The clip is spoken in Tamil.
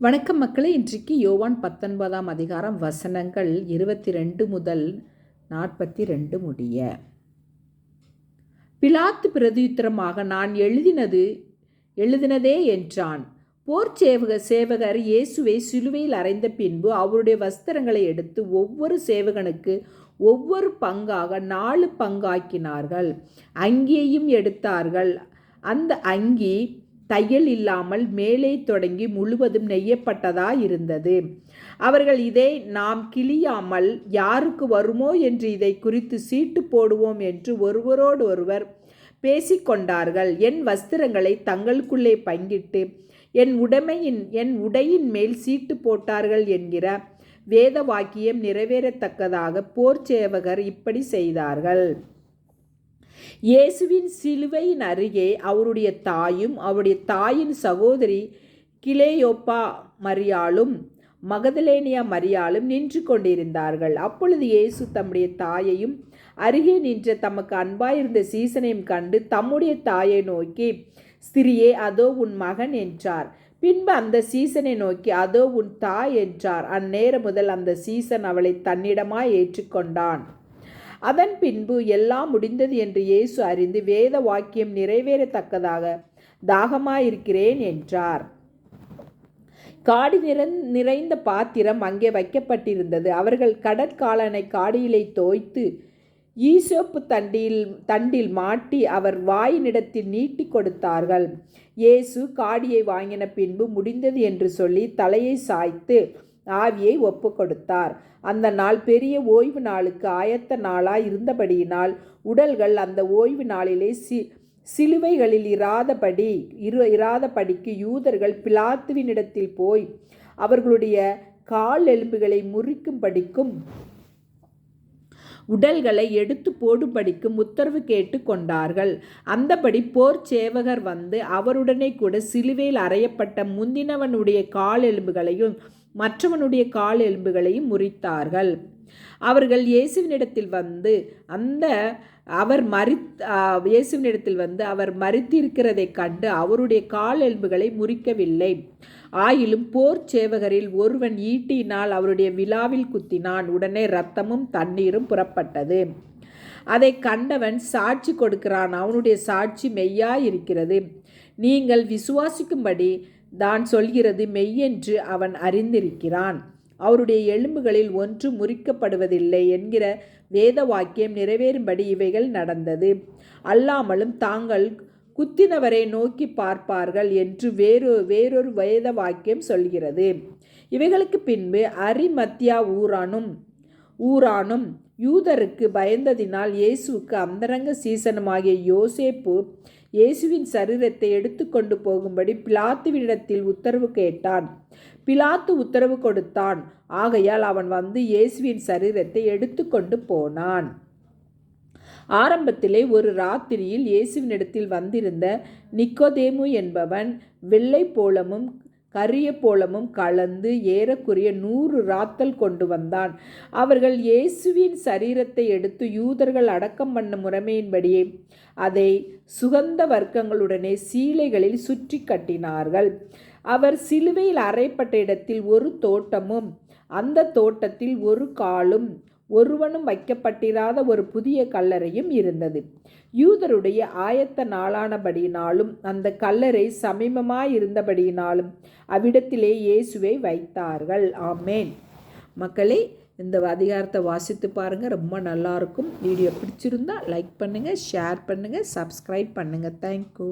வணக்கம் மக்களே இன்றைக்கு யோவான் பத்தொன்பதாம் அதிகாரம் வசனங்கள் இருபத்தி ரெண்டு முதல் நாற்பத்தி ரெண்டு முடிய. பிலாத்து பிரதியுத்தரமாக நான் எழுதினது எழுதினதே என்றான். போர் சேவக சேவகர் இயேசுவை சிலுவையில் அறைந்த பின்பு அவருடைய வஸ்திரங்களை எடுத்து ஒவ்வொரு சேவகனுக்கு ஒவ்வொரு பங்காக நாலு பங்காக்கினார்கள். அங்கேயும் எடுத்தார்கள். அந்த அங்கி தையல் இல்லாமல் மேலே தொடங்கி முழுவதும் நெய்யப்பட்டதா இருந்தது. அவர்கள் இதை நாம் கிளியாமல் யாருக்கு வருமோ என்று இதை குறித்து சீட்டு போடுவோம் என்று ஒருவரோடு ஒருவர் பேசிக்கொண்டார்கள் என் வஸ்திரங்களை தங்களுக்குள்ளே பங்கிட்டு என் உடைமையின் என் உடையின் மேல் சீட்டு போட்டார்கள் என்கிற வேத வாக்கியம் நிறைவேறத்தக்கதாக போர் சேவகர் இப்படி செய்தார்கள். இயேசுவின் சிலுவையின் அருகே அவருடைய தாயும் அவருடைய தாயின் சகோதரி கிளேயோப்பா மரியாளும் மகதலேனியா மரியாளும் நின்று கொண்டிருந்தார்கள். அப்பொழுது இயேசு தம்முடைய தாயையும் அருகே நின்ற தமக்கு அன்பாயிருந்த சீசனையும் கண்டு தம்முடைய தாயை நோக்கி ஸ்திரியே அதோ உன் மகன் என்றார். பின்பு அந்த சீசனை நோக்கி அதோ உன் தாய் என்றார். அந்நேரம் முதல் அந்த சீசன் அவளை தன்னிடமாய் ஏற்றுக்கொண்டான். அதன் பின்பு எல்லாம் முடிந்தது என்று இயேசு அறிந்து வேத வாக்கியம் நிறைவேறத்தக்கதாக தாகமாயிருக்கிறேன் என்றார். காடி நிறந் நிறைந்த பாத்திரம் அங்கே வைக்கப்பட்டிருந்தது. அவர்கள் கடற்காலனை காடியிலே தோய்த்து ஈசோப்பு தண்டில் தண்டில் மாட்டி அவர் வாயினிடத்தில் நீட்டி கொடுத்தார்கள். இயேசு காடியை வாங்கின பின்பு முடிந்தது என்று சொல்லி தலையை சாய்த்து ஆவியை ஒப்பு கொடுத்தார் அந்த நாள் பெரிய ஓய்வு நாளுக்கு ஆயத்த நாளாய் இருந்தபடியினால் உடல்கள் அந்த ஓய்வு நாளிலே சி சிலுவைகளில் இராதபடி இரு இராதபடிக்கு யூதர்கள் பிலாத்துவினிடத்தில் போய் அவர்களுடைய கால் எலும்புகளை முறிக்கும்படிக்கும் உடல்களை எடுத்து போடும்படிக்கும் உத்தரவு கேட்டு கொண்டார்கள். அந்தபடி போர் சேவகர் வந்து அவருடனே கூட சிலுவையில் அறையப்பட்ட முந்தினவனுடைய கால் எலும்புகளையும் மற்றவனுடைய கால் எலும்புகளையும் முறித்தார்கள். அவர்கள் இயேசுவினிடத்தில் வந்து அந்த அவர் மறித் இயேசுவினிடத்தில் வந்து அவர் மறித்திருக்கிறதை கண்டு அவருடைய கால் எலும்புகளை முறிக்கவில்லை. ஆயிலும் போர் சேவகரில் ஒருவன் ஈட்டினால் அவருடைய விழாவில் குத்தினான். உடனே ரத்தமும் தண்ணீரும் புறப்பட்டது. அதை கண்டவன் சாட்சி கொடுக்கிறான். அவனுடைய சாட்சி மெய்யாயிருக்கிறது. நீங்கள் விசுவாசிக்கும்படி தான் சொல்கிறது மெய்யென்று அவன் அறிந்திருக்கிறான். அவருடைய எலும்புகளில் ஒன்று முறிக்கப்படுவதில்லை என்கிற வேத வாக்கியம் நிறைவேறும்படி இவைகள் நடந்தது. அல்லாமலும் தாங்கள் குத்தினவரை நோக்கி பார்ப்பார்கள் என்று வேறு வேறொரு வேத வாக்கியம் சொல்கிறது. இவைகளுக்கு பின்பு அரிமத்தியா ஊரானும் ஊரானும் யூதருக்கு பயந்ததினால் இயேசுவுக்கு அந்தரங்க சீசனமாகிய யோசேப்பு இயேசுவின் சரீரத்தை எடுத்துக்கொண்டு போகும்படி பிலாத்துவிடத்தில் உத்தரவு கேட்டான். பிலாத்து உத்தரவு கொடுத்தான். ஆகையால் அவன் வந்து இயேசுவின் சரீரத்தை எடுத்துக்கொண்டு போனான். ஆரம்பத்திலே ஒரு ராத்திரியில் இயேசுவினிடத்தில் வந்திருந்த நிக்கோதேமு என்பவன் வெள்ளை போலமும் கரிய போலமும் கலந்து ஏறக்குரிய நூறு ராத்தல் கொண்டு வந்தான். அவர்கள் இயேசுவின் சரீரத்தை எடுத்து யூதர்கள் அடக்கம் பண்ண முறைமையின்படியே அதை சுகந்த வர்க்கங்களுடனே சீலைகளில் சுற்றி கட்டினார்கள். அவர் சிலுவையில் அறைப்பட்ட இடத்தில் ஒரு தோட்டமும் அந்த தோட்டத்தில் ஒரு காலும் ஒருவனும் வைக்கப்பட்டிராத ஒரு புதிய கல்லறையும் இருந்தது. யூதருடைய ஆயத்த நாளானபடியினாலும் அந்த கல்லறை சமீபமாயிருந்தபடியினாலும் அவ்விடத்திலே இயேசுவை வைத்தார்கள். ஆமேன். மக்களே இந்த அதிகாரத்தை வாசித்து பாருங்கள் ரொம்ப நல்லாயிருக்கும். வீடியோ பிடிச்சிருந்தா லைக் பண்ணுங்கள் ஷேர் பண்ணுங்கள் சப்ஸ்கிரைப் பண்ணுங்கள் தேங்க்யூ.